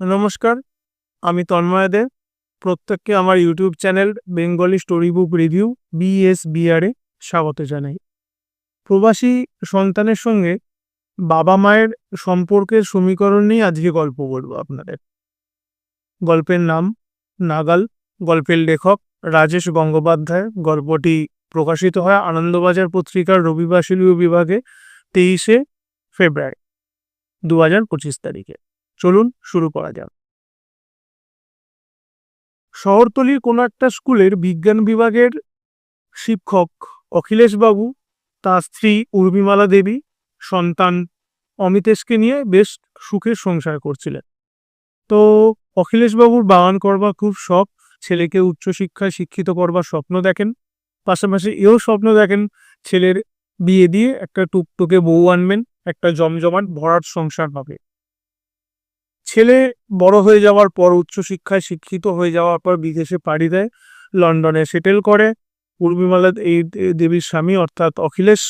নমস্কার, আমি তন্ময় দে। প্রত্যেককে আমার YouTube channel Bengali story book review বিএসবিআরে স্বাগত জানাই। প্রবাসী সন্তানের সঙ্গে বাবা মায়ের সম্পর্কের সমীকরণ নিয়ে আজকে গল্প বলব আপনাদের। গল্পের নাম নাগাল, গল্পের লেখক রাজেশ গঙ্গোপাধ্যায় গল্পটি প্রকাশিত হয় আনন্দবাজার পত্রিকার রবিবাসীয় বিভাগে তেইশে ফেব্রুয়ারি দু হাজার পঁচিশ তারিখে। চলুন শুরু করা যাক। শহরতলির কোনো একটা স্কুলের বিজ্ঞান বিভাগের শিক্ষক অখিলেশ বাবু তার স্ত্রী উর্মিমালা দেবী, সন্তান অমিতেশকে নিয়ে বেশ সুখের সংসার করছিলেন। তো অখিলেশবাবুর বাগান করবার খুব শখ, ছেলেকে উচ্চশিক্ষায় শিক্ষিত করবার স্বপ্ন দেখেন, পাশাপাশি এও স্বপ্ন দেখেন ছেলের বিয়ে দিয়ে একটা টুকটুকে বউ আনবেন, একটা জমজমাট ভরাট সংসার হবে। ছেলে বড় হয়ে যাওয়ার পর উচ্চশিক্ষায় শিক্ষিত হয়ে যাওয়ার পর বিদেশে পাড়ি দেয়, লন্ডনে সেটেল করে। উর্মিমালা এই দেবীর স্বামী অর্থাৎ অখিলেশ।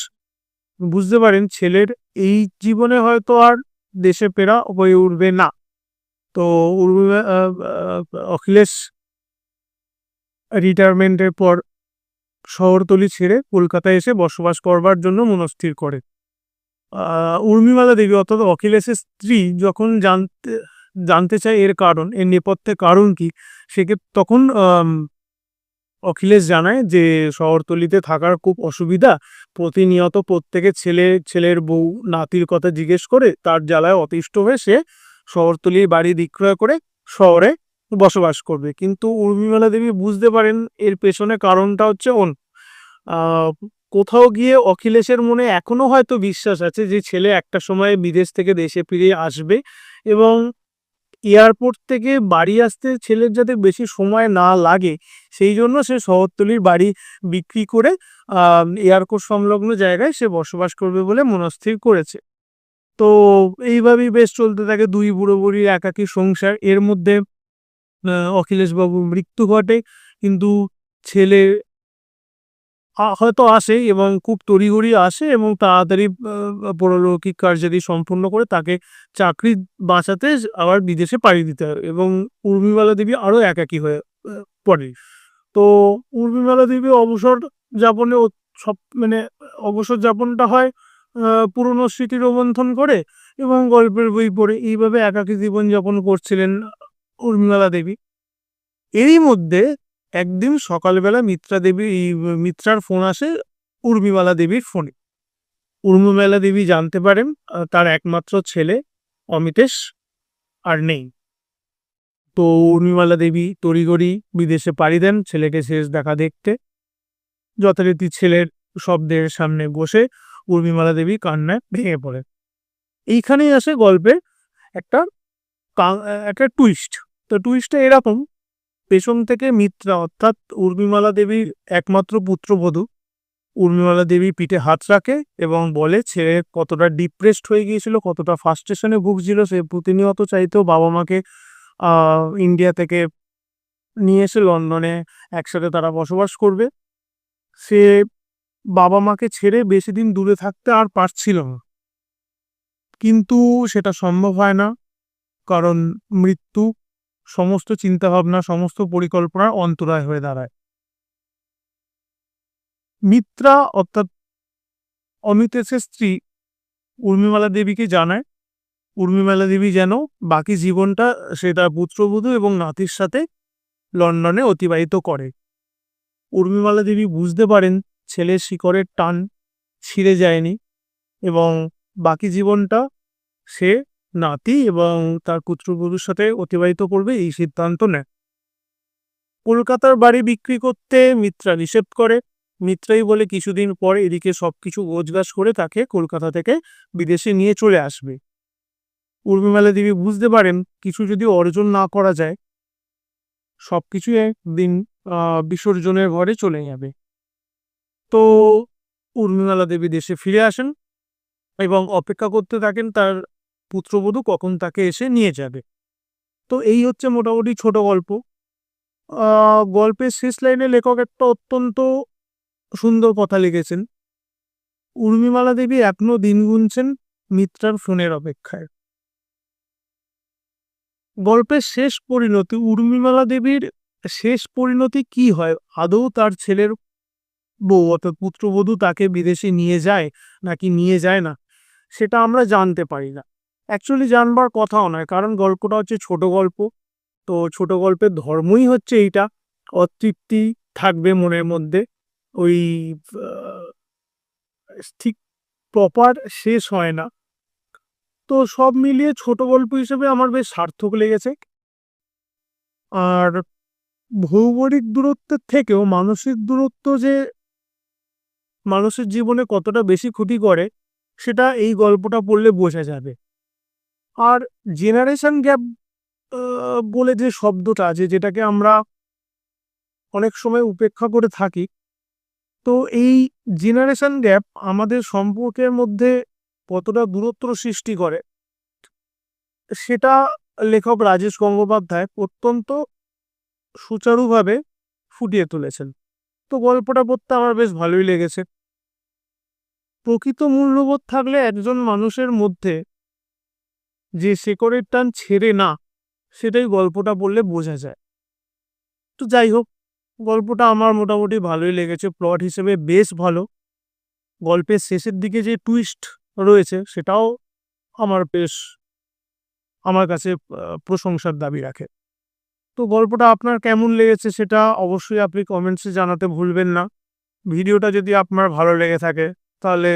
বুঝতে পারেন ছেলের এই জীবনে হয়তো আর দেশে পেরা হয়ে উঠবে না। তো উর্মিমা অখিলেশ রিটায়ারমেন্টের পর শহরতলি ছেড়ে কলকাতায় এসে বসবাস করবার জন্য মনস্থির করে। উর্মিমালা দেবী অর্থাৎ অখিলেশের স্ত্রী যখন জানতে জানতে চায় এর কারণ, এর নেপথ্যে কারণ কি? সেকে তখন অখিলেশ জানায় যে শহরতলিতে থাকার খুব অসুবিধা। প্রতিনিয়ত প্রত্যেকে ছেলে, ছেলের বউ, নাতির কথা জিজ্ঞেস করে, তার জ্বালায় অতিষ্ঠ হয়ে সে শহরতলির বাড়ি বিক্রয় করে শহরে বসবাস করবে। কিন্তু উর্মিমালা দেবী বুঝতে পারেন এর পেছনে কারণটা হচ্ছে অন কোথাও গিয়ে অখিলেশের মনে এখনও হয়তো বিশ্বাস আছে যে ছেলে একটা সময় বিদেশ থেকে দেশে ফিরে আসবে এবং এয়ারপোর্ট থেকে বাড়ি আসতে ছেলের যাতে বেশি সময় না লাগে, সেই জন্য সে শহরতলির বাড়ি বিক্রি করে এয়ারপোর্ট সংলগ্ন জায়গায় সে বসবাস করবে বলে মনস্থির করেছে। তো এইভাবেই বেশ চলতে থাকে দুই বুড়ো বুড়ির একাকী সংসার। এর মধ্যে অখিলেশবাবুর মৃত্যু ঘটে। কিন্তু ছেলে হয়তো আসে এবং খুব তড়িঘড়ি আসে এবং তাড়াতাড়ি পরলৌকিক কার্যাদি সম্পূর্ণ করে তাকে চাকরি বাঁচাতে আবার বিদেশে পাড়ি দিতে হয় এবং উর্মিমালা দেবী আরও একাকী হয়ে পড়ে। তো উর্মিমালা দেবী অবসর যাপনে সব মানে অবসর যাপনটা হয় পুরনো স্মৃতি রোমন্থন করে এবং গল্পের বই পড়ে। এইভাবে একাকী জীবনযাপন করছিলেন উর্মিমালা দেবী। এরই মধ্যে একদিন সকালবেলা মিত্রা দেবী মিত্রার ফোন আসে উর্মিমালা দেবীর ফোনে। উর্মিমালা দেবী জানতে পারেন তার একমাত্র ছেলে অমিতেশ আর নেই। তো উর্মিমালা দেবী তড়িগড়ি বিদেশে পাড়ি দেন ছেলেকে শেষ দেখা দেখতে। যথারীতি ছেলের শব্দের সামনে বসে উর্মিমালা দেবী কান্নায় ভেঙে পড়ে এইখানেই আসে গল্পের একটা একটা টুইস্ট তো টুইস্টটা এরকম পেছন থেকে মিত্রা, অর্থাৎ উর্মিমালা দেবীর একমাত্র পুত্রবধূ, উর্মিমালা দেবী পিঠে হাত রাখে এবং বলে ছেলে কতটা ডিপ্রেসড হয়ে গিয়েছিল, কতটা ফার্স্টেশনে ভুগছিল, সে প্রতিনিয়ত চাইতো বাবা মাকে ইন্ডিয়া থেকে নিয়ে এসে লন্ডনে একসাথে তারা বসবাস করবে। সে বাবা মাকে ছেড়ে বেশি দিন দূরে থাকতে আর পারছিল না। কিন্তু সেটা সম্ভব হয় না, কারণ মৃত্যু সমস্ত চিন্তাভাবনা, সমস্ত পরিকল্পনার অন্তরায় হয়ে দাঁড়ায়। মিত্রা অর্থাৎ অমিতেশের স্ত্রী উর্মিমালা দেবীকে জানায়, উর্মিমালা দেবী যেন বাকি জীবনটা সে তার পুত্রবধূ এবং নাতির সাথে লন্ডনে অতিবাহিত করে। উর্মিমালা দেবী বুঝতে পারেন ছেলের শিকড়ের টান ছিঁড়ে যায়নি এবং বাকি জীবনটা সে নাতি এবং তার পুত্রবধূর সাথে অতিবাহিত করবে এই সিদ্ধান্ত নেয়। কলকাতার বাড়ি বিক্রি করতে মিত্রা নিষেধ করে। মিত্রাই বলে কিছুদিন পর এদিকে সবকিছু গোছগাছ করে তাকে কলকাতা থেকে বিদেশে নিয়ে চলে আসবে। উর্মিমালা দেবী বুঝতে পারেন কিছু যদি অর্জন না করা যায় সব সবকিছু একদিন বিসর্জনের ঘরে চলে যাবে। তো উর্মিমালা দেবী দেশে ফিরে আসেন এবং অপেক্ষা করতে থাকেন তার পুত্রবধূ কখন তাকে এসে নিয়ে যাবে। তো এই হচ্ছে মোটামুটি ছোট গল্প। গল্পের শেষ লাইনে লেখক একটা অত্যন্ত সুন্দর কথা লিখেছেন। উর্মিমালা দেবী এখনও দিন গুনছেন মিত্রার ফোনের অপেক্ষায়। গল্পের শেষ পরিণতি, উর্মিমালা দেবীর শেষ পরিণতি কি হয়? আদৌ তার ছেলের বউ অর্থাৎ পুত্রবধূ তাকে বিদেশে নিয়ে যায় নাকি নিয়ে যায় না? সেটা আমরা জানতে পারি না। অ্যাকচুয়ালি জানবার কথাও নয়, কারণ গল্পটা হচ্ছে ছোট গল্প। তো ছোট গল্পের ধর্মই হচ্ছে এইটা, অতৃপ্তি থাকবে মনের মধ্যে। ওই ঠিক প্রপার শেষ হয় না। তো সব মিলিয়ে ছোট গল্প হিসেবে আমার বেশ সার্থক লেগেছে। আর ভৌগোলিক দূরত্বের থেকেও মানসিক দূরত্ব যে মানুষের জীবনে কতটা বেশি ক্ষতি করে, সেটা এই গল্পটা পড়লে বোঝা যাবে। আর জেনারেশন গ্যাপ বলে যে শব্দটা আছে যেটাকে আমরা অনেক সময় উপেক্ষা করে থাকি, তো এই জেনারেশন গ্যাপ আমাদের সম্পর্কের মধ্যে কতটা দূরত্ব সৃষ্টি করে, সেটা লেখক রাজেশ গঙ্গোপাধ্যায় অত্যন্ত সুচারুভাবে ফুটিয়ে তুলেছেন। তো গল্পটা পড়তে আমার বেশ ভালোই লেগেছে। প্রকৃত মূল্যবোধ থাকলে একজন মানুষের মধ্যে যে শেকড়ের টান ছেড়ে না, সেটাই গল্পটা বললে বোঝা যায়। তো যাই হোক, গল্পটা আমার মোটামুটি ভালোই লেগেছে প্লট হিসেবে বেশ ভালো। গল্পের শেষের দিকে যে টুইস্ট রয়েছে, সেটাও আমার বেশ, আমার কাছে প্রশংসার দাবি রাখে। তো গল্পটা আপনার কেমন লেগেছে সেটা অবশ্যই আপনি কমেন্টসে জানাতে ভুলবেন না। ভিডিওটা যদি আপনার ভালো লেগে থাকে, তাহলে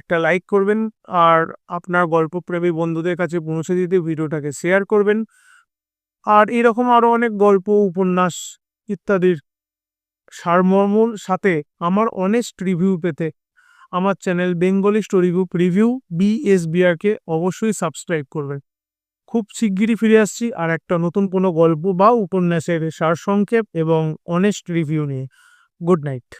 একটা লাইক করবেন আর আপনার গল্পপ্রেমী বন্ধুদের কাছে পৌঁছে দিতে ভিডিওটাকে শেয়ার করবেন। আর এরকম আরও অনেক গল্প, উপন্যাস ইত্যাদির সারমর্মর সাথে আমার অনেস্ট রিভিউ পেতে আমার channel Bengali story book review বিএসবিআরকে অবশ্যই সাবস্ক্রাইব করবেন। খুব শিগগিরই ফিরে আসছি আর একটা নতুন কোনো গল্প বা উপন্যাসের সারসংক্ষেপ এবং অনেস্ট রিভিউ নিয়ে। Good night